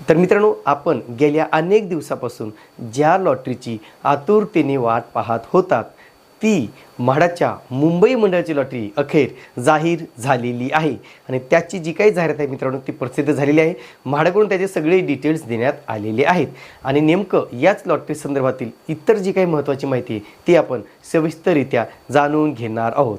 तर मित्रांनो आपण गेल्या अनेक दिवसापासून ज्या लॉटरीची आतुरतेने वाट पाहत होतात ती म्हाडाच्या मुंबई मंडळाची लॉटरी अखेर जाहीर झालेली आहे. आणि त्याची जी काही जाहिरात आहे मित्रांनो ती प्रसिद्ध झालेली आहे. म्हाडाकडून त्याचे सगळे डिटेल्स देण्यात आलेले आहेत. आणि नेमकं याच लॉटरी संदर्भातील इतर जी काही महत्त्वाची माहिती आहे ती आपण सविस्तररित्या जाणून घेणार आहोत.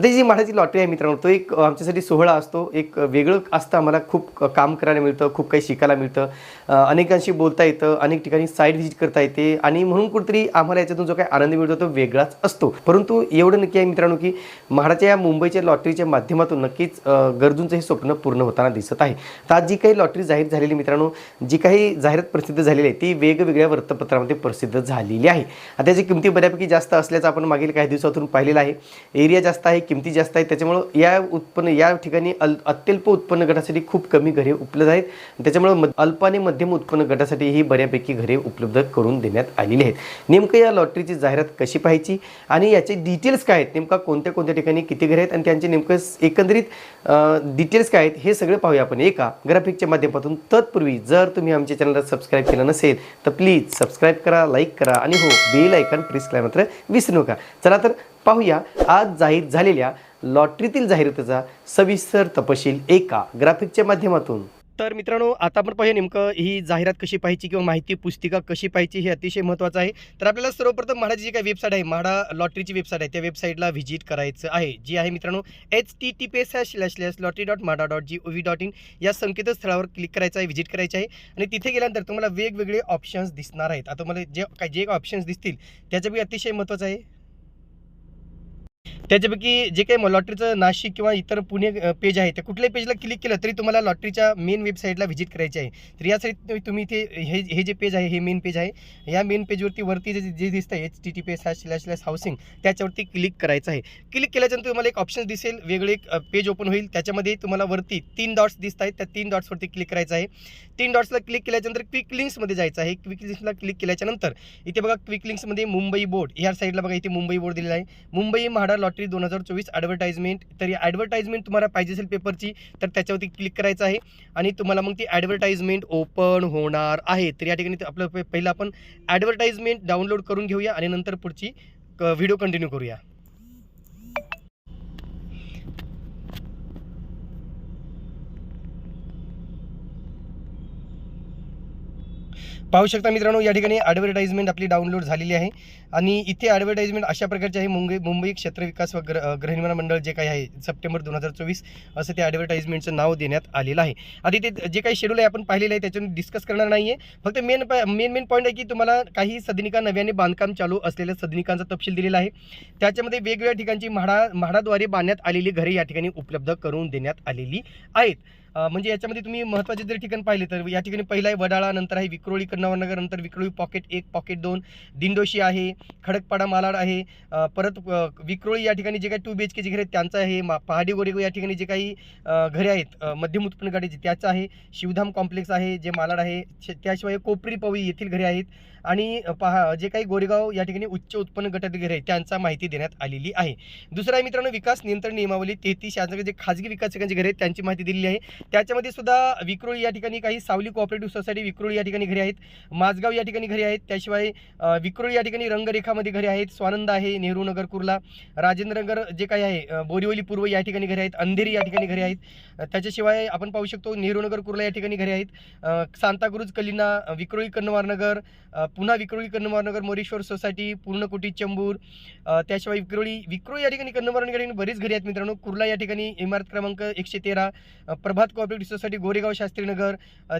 आता जी म्हाडाची लॉटरी आहे मित्रांनो तो एक आमच्यासाठी सोहळा असतो. एक वेगळं असतं आम्हाला खूप काम करायला मिळतं खूप काही शिकायला मिळतं. अनेकांशी बोलता येतं अनेक ठिकाणी साईट व्हिजिट करता येते आणि म्हणून कुठेतरी आम्हाला याच्यातून जो काही आनंद मिळतो तो वेगळाच असतो. परंतु एवढं नक्की आहे मित्रांनो की म्हाडाच्या या मुंबईच्या लॉटरीच्या माध्यमातून नक्कीच गरजूंचं हे स्वप्न पूर्ण होताना दिसत आहे. तर आज जी काही लॉटरी जाहीर झालेली मित्रांनो जी काही जाहिरात प्रसिद्ध झालेली आहे ती वेगवेगळ्या वृत्तपत्रामध्ये प्रसिद्ध झालेली आहे. आता त्याची किमती बऱ्यापैकी जास्त असल्याचं आपण मागील काही दिवसातून पाहिलेलं आहे. एरिया जास्त आहे किमती जास्त आहेत त्याच्यामुळं या उत्पन्न या ठिकाणी अल अत्यल्प उत्पन्न गटासाठी खूप कमी घरे उपलब्ध आहेत. त्याच्यामुळं मध अल्प आणि मध्यम उत्पन्न गटासाठी ही बऱ्यापैकी घरे उपलब्ध करून देण्यात आलेली आहेत. नेमकं या लॉटरीची जाहिरात कशी पाहायची आणि याचे डिटेल्स काय आहेत? नेमका कोणत्या कोणत्या ठिकाणी किती घरे आहेत आणि त्यांचे नेमकं एकंदरीत डिटेल्स काय आहेत हे सगळं पाहूया आपण. एका ग्राफिकच्या माध्यमातून तत्पूर्वी जर तुम्ही आमच्या चॅनलला सबस्क्राईब केलं नसेल तर प्लीज सबस्क्राईब करा लाईक करा आणि हो बेल ऐकन प्रेस करायला मात्र विसरू नका. चला तर पाहूया. आज जाहीर झालेल्या लॉटरीतील जाहिरातीचा सविस्तर तपशील एका ग्राफिकच्या माध्यमातून. तर मित्रांनो आता आपण पाहूया नेमकं ही जाहिरात कशी पाहायची किंवा माहिती पुस्तिका कशी पाहायची हे अतिशय महत्त्वाचं आहे. तर आपल्याला सर्वप्रथम म्हाडाची जी काही वेबसाईट आहे म्हाडा लॉटरीची वेबसाईट आहे त्या वेबसाईटला व्हिजिट करायचं आहे. जी आहे मित्रांनो H T T P S slash slash lottery dot MHADA dot G O V dot in या संकेतस्थळावर क्लिक करायचं आहे व्हिजिट करायचं आहे. आणि तिथे गेल्यानंतर तुम्हाला वेगवेगळे ऑप्शन्स दिसणार आहेत. आता मला जे काय जे ऑप्शन्स दिसतील त्याच्यापैकी अतिशय महत्त्वाचं आहे. त्याच्यापैकी जे काही लॉटरीचं नाशिक किंवा इतर पुणे पेज आहे त्या कुठल्याही पेजला क्लिक केलं तरी तुम्हाला लॉटरीच्या मेन वेबसाईटला व्हिजिट करायची आहे. तर यासाठी तुम्ही इथे हे हे जे पेज आहे हे मेन पेज आहे या मेन पेजवरती वरती जे जे दिसतं H T T P S slash slash housing त्याच्यावरती क्लिक करायचं आहे. क्लिक केल्याच्यानंतर तुम्हाला एक ऑप्शन दिसेल वेगळे एक पेज ओपन होईल. त्याच्यामध्ये तुम्हाला वरती तीन डॉट्स दिसत आहेत. त्या तीन डॉट्सवरती क्लिक करायचं आहे. तीन डॉट्सला क्लिक केल्याच्यानंतर क्विक लिंक्समध्ये जायचं आहे. क्विक लिंक्सला क्लिक केल्याच्यानंतर इथे बघा क्विक लिंक्समध्ये मुंबई बोर्ड ह्या साईडला बघा इथे मुंबई बोर्ड दिलेला आहे. मुंबई म्हाडा लॉटरी दोन हजार चोवीस ॲडव्हर्टाइजमेंट तर ही ॲडव्हर्टाइजमेंट तुम्हाला पाहिजे असेल पेपरची तर त्याच्यावरती क्लिक करायचं आहे. आणि तुम्हाला मग ती ॲडव्हर्टाइजमेंट ओपन होणार आहे. तर या ठिकाणी आपलं पहिलं आपण ॲडव्हर्टाइजमेंट डाउनलोड करून घेऊया आणि नंतर पुढची व्हिडिओ कंटिन्यू करूया. पाहू शकता मित्रांनो या ठिकाणी ॲडव्हर्टाइजमेंट आपली डाउनलोड झालेली आहे. आणि इथे ॲडव्हर्टाईजमेंट अशा प्रकारचे आहे मुंबई मुंबई क्षेत्र विकास व ग्र गृहनिर्माण मंडळ जे काही आहे सप्टेंबर दोन हजार चोवीस असं त्या ॲडव्हर्टाइजमेंटचं नाव देण्यात आलेलं आहे. आधी ते जे काही शेड्यूल आहे आपण पाहिलेलं आहे त्याच्यातून डिस्कस करणार नाही आहे फक्त मेन मेन मेन पॉईंट आहे की तुम्हाला काही सदनिका नव्याने बांधकाम चालू असलेल्या सदनिकांचा तपशील दिलेला आहे. त्याच्यामध्ये वेगवेगळ्या ठिकाणची म्हाडा म्हाडाद्वारे बांधण्यात आलेली घरे या ठिकाणी उपलब्ध करून देण्यात आलेली आहेत. म्हणजे याच्यामध्ये तुम्ही महत्त्वाचे जर ठिकाण पाहिले तर या ठिकाणी पहिला आहे वडाळा नंतर आहे विक्रोळी नगर नंतर विक्रोळी पॉकेट एक पॉकेट दोन दिंडोशी आहे खडकपाडा मालाड आहे. परत विक्रोळी या ठिकाणी जे काही टू बी एच केचे घरे आहेत त्यांचं आहे. मा पहाडी गोरेगो या ठिकाणी जे काही घरे आहेत मध्यम उत्पन्न गाडीचे त्याचं आहे. शिवधाम कॉम्प्लेक्स आहे जे मालाड आहे. त्याशिवाय कोपरी पवई येथील घरे आहेत. आणि पहा जे काही गोरेगाव या ठिकाणी उच्च उत्पन्न गटात घरे आहेत त्यांचा माहिती देण्यात आलेली आहे. दुसरा आहे मित्रांनो विकास नियंत्रण नियमावली. तेहतीस शासनाचे जे खाजगी विकासकांची घरे आहेत त्यांची माहिती दिलेली आहे. त्याच्यामध्ये सुद्धा विक्रोळी या ठिकाणी काही सावली कोऑपरेटिव्ह सोसायटी विक्रोळी या ठिकाणी घरे आहेत. माझगाव या ठिकाणी घरे आहेत. त्याशिवाय विक्रोळी या ठिकाणी रंगरेखामध्ये घरे आहेत. स्वानंद आहे नेहरू नगर कुर्ला. राजेंद्र नगर जे काही आहे बोरिवली पूर्व या ठिकाणी घरे आहेत. अंधेरी या ठिकाणी घरे आहेत. त्याच्याशिवाय आपण पाहू शकतो नेहरू नगर कुर्ला या ठिकाणी घरे आहेत. सांताक्रुज कलिना विक्रोळी कन्नवारनगर पुन्हा विक्रोळी कन्नवार मोरेश्वर सोसायटी पूर्णकुटी चंबूर त्याशिवाय विक्रोळी विक्रोळी या ठिकाणी कन्नवार या ठिकाणी बरीच घरी आहेत मित्रांनो. कुर्ला या ठिकाणी इमारत क्रमांक एकशे तेरा प्रभात कोऑपरेटिव्ह सोसायटी गोरेगाव शास्त्रीनगर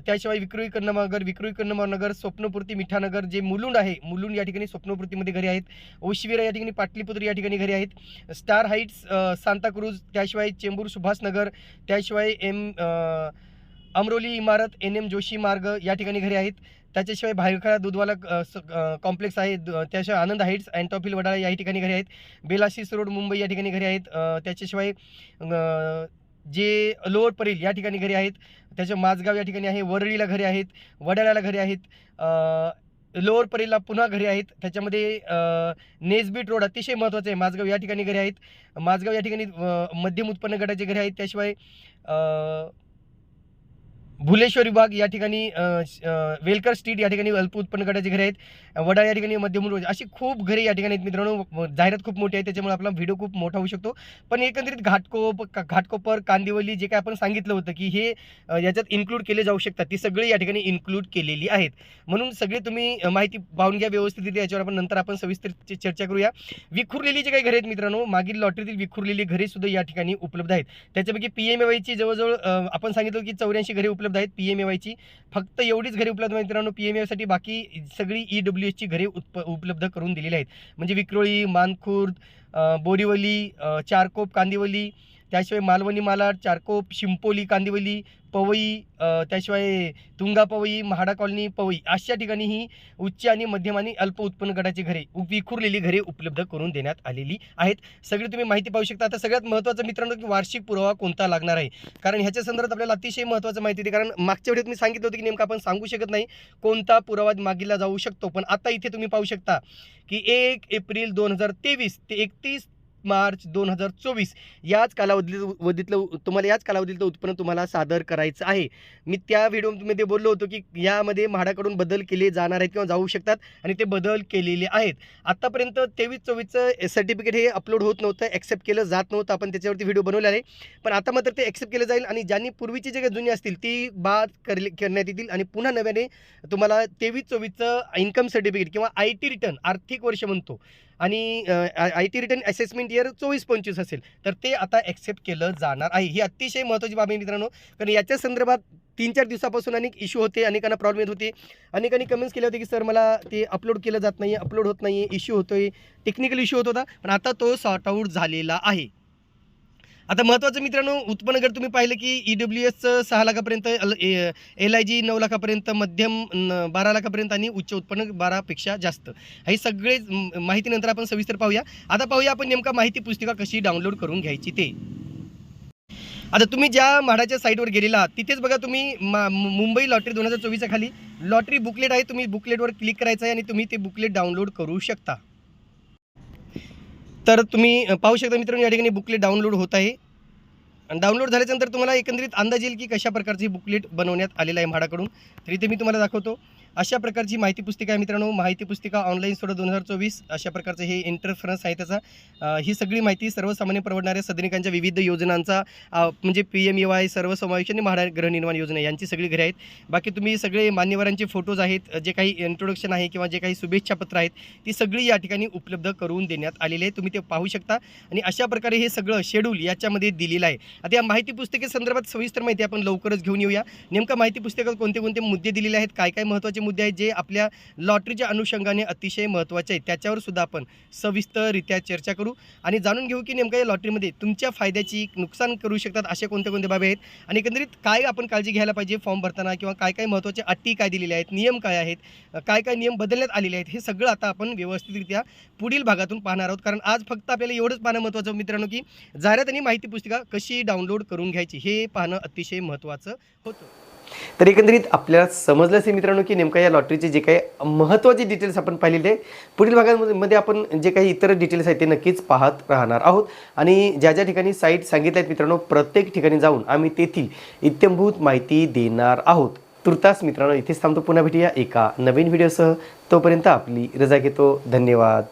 त्याशिवाय विक्रोळी कन्नमागर विक्रोळी कन्नमानगर स्वप्नपूर्ती मिठानगर जे मुलुंड आहे मुलुंड या ठिकाणी स्वप्नपूर्तीमध्ये घरे आहेत. ओशिविरा या ठिकाणी पाटलीपुत्र या ठिकाणी घरे आहेत. स्टार हाईट्स सांताक्रूज त्याशिवाय चेंबूर सुभाषनगर त्याशिवाय एम अमरोली इमारत एन एम जोशी मार्ग या ठिकाणी घरे आहेत. त्याच्याशिवाय भायखळा दूधवाला स- कॉम्प्लेक्स आहे. त्याशिवाय आनंद हाईट्स अँटॉफिल वडाळा या ठिकाणी घरे आहेत. बेलाशीस रोड मुंबई या ठिकाणी घरी आहेत. त्याच्याशिवाय जे लोअर परेल या ठिकाणी घरे आहेत. त्याच्या माझगाव या ठिकाणी आहे. वरळीला घरे आहेत. वडाळ्याला घरे आहेत. लोअर परेलला पुन्हा घरे आहेत. त्याच्यामध्ये नेसबीट रोड अतिशय महत्त्वाचं आहे. माझगाव या ठिकाणी घरे आहेत. माझगाव या ठिकाणी मध्यम उत्पन्न गटाचे घरे आहेत. त्याशिवाय भुलेश्वर विभाग या ठिकाणी वेलकर स्ट्रीट या ठिकाणी अल्प उत्पन्न गटाचे घरे आहेत. वडाळ या ठिकाणी मध्यम रोज अशी खूप घरे या ठिकाणी आहेत मित्रांनो. जाहिरात खूप मोठी आहे त्याच्यामुळे आपला व्हिडिओ खूप मोठा होऊ शकतो. पण एकंदरीत घाटकोप घाटकोपर कांदिवली जे काय आपण सांगितलं होतं की हे याच्यात इन्क्लूड केले जाऊ शकतात. ती सगळी या ठिकाणी इन्क्लूड केलेली आहेत. म्हणून सगळी तुम्ही माहिती पाहून घ्या व्यवस्थित याच्यावर आपण नंतर आपण सविस्तर चर्चा करूया. विखुरलेली जे काही घरे आहेत मित्रांनो मागील लॉटरीतील विखुरलेली घरे सुद्धा या ठिकाणी उपलब्ध आहेत. त्याच्यापैकी पी एम वायची जवळजवळ आपण सांगितलं की चौऱ्याऐंशी घरे उपलब्ध आहेत पी एम वायची फक्त एवढीच घरे उपलब्ध आहेत मित्रांनो पी एम एसाठी बाकी सगळी ई डब्ल्यू एसची घरे उत्प उपलब्ध करून दिलेली आहेत. म्हणजे विक्रोळी मानखुर्द बोरीवली चारकोप कांदिवली त्याशिवाय मालवणी मालाड चारकोप शिंपोली कांदिवली पवई त्याशिवाय तुंगा पवई महाडा कॉलनी पवई अशा ठिकाणी ही उच्च आणि मध्यम आणि अल्प उत्पन्न गटाची घरे विखुरलेली घरे उपलब्ध करून देण्यात आलेली आहेत. सगळी तुम्ही माहिती पाहू शकता. आता सगळ्यात महत्त्वाचं मित्रांनो की वार्षिक पुरावा कोणता लागणार आहे? कारण ह्याच्या संदर्भात आपल्याला अतिशय महत्त्वाचं माहिती होती कारण मागच्या वेळेत मी सांगितलं होतं की नेमकं आपण सांगू शकत नाही कोणता पुरावा मागितला जाऊ शकतो. पण आता इथे तुम्ही पाहू शकता की एक एप्रिल दोन हजार तेवीस ते एकतीस मार्च दोन हजार चोवीस. याच कालावधीत वधीतलं तुम्हाला याच कालावधीतलं उत्पन्न तुम्हाला सादर करायचं आहे. मी त्या व्हिडिओमध्ये बोललो होतो की यामध्ये म्हाडाकडून बदल केले जाणार आहेत किंवा जाऊ शकतात आणि ते बदल केलेले आहेत. आत्तापर्यंत तेवीस चोवीसचं सर्टिफिकेट हे अपलोड होत नव्हतं ॲक्सेप्ट केलं जात नव्हतं. आपण त्याच्यावरती व्हिडिओ बनवले आहे. पण आता मात्र ते ॲक्सेप्ट केलं जाईल आणि ज्यांनी पूर्वीची जे काही जुनी असतील ती बाद करले करण्यात येतील आणि पुन्हा नव्याने तुम्हाला तेवीस चोवीसचं इन्कम सर्टिफिकेट किंवा आय टी रिटर्न आर्थिक वर्ष म्हणतो. आणि I T return assessment year चोवीस पंचवीस असेल. तर ते आता ॲक्सेप्ट केलं जाणार आहे. ही अतिशय महत्त्वाची बाब आहे मित्रांनो. कारण याच्या संदर्भात तीन चार दिवसापासून अनेक इश्यू होते अनेकांना प्रॉब्लेम येत होते. अनेकांनी कमेंट्स केले होते की सर मला ते अपलोड केलं जात नाही अपलोड होत नाही इश्यू होतोय. टेक्निकल इश्यू होत होता. पण आता तो सॉर्ट आऊट झालेला आहे. आता महत्त्वाचं मित्रांनो उत्पन्न जर तुम्ही पाहिलं की ई डब्ल्यू एसचं सहा लाखापर्यंत एल आय जी नऊ लाखापर्यंत मध्यम बारा लाखापर्यंत आणि उच्च उत्पन्न बारापेक्षा जास्त. हे सगळे माहितीनंतर आपण सविस्तर पाहूया. आता पाहूया आपण नेमका माहिती पुस्तिका कशी डाउनलोड करून घ्यायची ते. आता तुम्ही ज्या म्हाडाच्या साईटवर गेलेला आहात तिथेच बघा तुम्ही मा- मुंबई लॉटरी दोन हजार चोवीसच्या खाली लॉटरी बुकलेट आहे तुम्ही बुकलेटवर क्लिक करायचं आहे आणि तुम्ही ते बुकलेट डाउनलोड करू शकता. तर तुम्ही पाहू शकता मित्रांनो या ठिकाणी बुकलेट डाउनलोड होत आहे. आणि डाउनलोड झाल्याच्यानंतर तुम्हाला एकंदरीत अंदाज येईल की कशा प्रकारची बुकलेट बनवण्यात आलेलं आहे म्हाडाकडून. तर इथे मी तुम्हाला दाखवतो. अशा प्रकारची माहिती पुस्तिका आहे मित्रांनो. माहिती पुस्तिका ऑनलाईन सोडा दोन हजार चोवीस. अशा प्रकारचं हे इंटरफरन्स आहे त्याचा. ही सगळी माहिती सर्वसामान्य परवडणाऱ्या सदनिकांच्या विविध योजनांचा म्हणजे पी एम यू आय सर्वसमावेश आणि म्हाडा गृहनिर्माण योजना यांची सगळी घरे आहेत. बाकी तुम्ही सगळे मान्यवरांचे फोटोज आहेत. जे काही इंट्रोडक्शन आहे किंवा जे काही शुभेच्छापत्र आहेत ती सगळी या ठिकाणी उपलब्ध करून देण्यात आलेली आहे. तुम्ही ते पाहू शकता. आणि अशा प्रकारे हे सगळं शेड्यूल याच्यामध्ये दिलेलं आहे. आता या माहिती पुस्तके संदर्भात सविस्तर माहिती आपण लवकरच घेऊन येऊया. नेमका माहिती पुस्तकात कोणते कोणते मुद्दे दिलेले आहेत? काय काय महत्त्वाचे मुद्दे आहेत जे आपल्या लॉटरीच्या अनुषंगाने अतिशय महत्त्वाचे आहेत त्याच्यावर सुद्धा आपण सविस्तररित्या चर्चा करू. आणि जाणून घेऊ की नेमका या लॉटरीमध्ये तुमच्या फायद्याची नुकसान करू शकतात अशा कोणत्या कोणत्या बाबी आहेत? आणि एकंदरीत काय आपण काळजी घ्यायला पाहिजे फॉर्म भरताना किंवा काय काय महत्त्वाचे अटी काय दिलेल्या आहेत नियम काय आहेत काय काय नियम बदलण्यात आलेले आहेत हे सगळं आता आपण व्यवस्थितरित्या पुढील भागातून पाहणार आहोत. कारण आज फक्त आपल्याला एवढंच पाहणं महत्त्वाचं मित्रांनो की जाहिरात आणि माहिती पुस्तिका कशी डाउनलोड करून घ्यायची हे पाहणं अतिशय महत्त्वाचं होतं. तर एकंदरीत आपल्याला समजलं असेल मित्रांनो की नेमका या लॉटरीचे जे काही महत्त्वाचे डिटेल्स आपण पाहिलेले आहे पुढील भागामध्ये मध्ये आपण जे काही इतर डिटेल्स आहेत ते नक्कीच पाहत राहणार आहोत. आणि ज्या ज्या ठिकाणी साईट सांगितल्या आहेत मित्रांनो प्रत्येक ठिकाणी जाऊन आम्ही तेथील इत्यंभूत माहिती देणार आहोत. तुर्तास मित्रांनो इथेच थांबतो. पुन्हा भेटूया एका नवीन व्हिडिओसह तोपर्यंत आपली रजा घेतो. धन्यवाद.